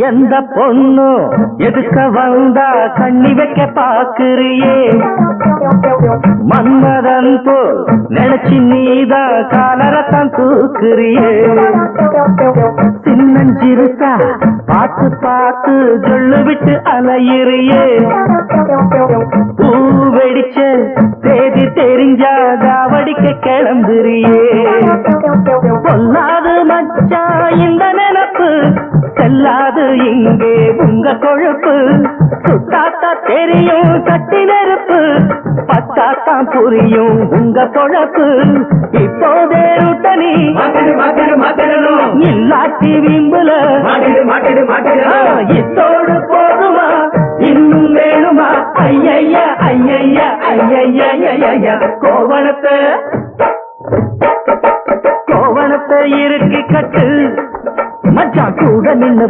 எந்த பொண்ணு எதுக்க வந்தா கண்ணி வைக்க பாக்குறியே? மன்மதன் போல் நினைச்சு நீதா காலரத்தான் தூக்குறியே? சின்னஞ்சிருக்கா பார்த்து பார்த்து சொல்லு விட்டு அலையிறியே? பூ வெடிச்ச செய்தி தெரிஞ்சா தாவடிக்க கிளம்புறியே? செல்லாது இங்கே உங்க கொழுப்பு. சுத்தாத்தா தெரியும் சட்டி நெருப்பு. பத்தாத்தான் புரியும் உங்க பொழப்பு இப்போதே ருட்டனி இல்லாட்டி விம்புல. இத்தோடு போதுமா? இன்னும் வேணுமா? ஐயய்ய ஐயய்ய ஐயய்ய ஐயய்ய. கோவணத்தை கோவணத்தை இறுக்கி கட்டு. மச்சான் கூட நின்னு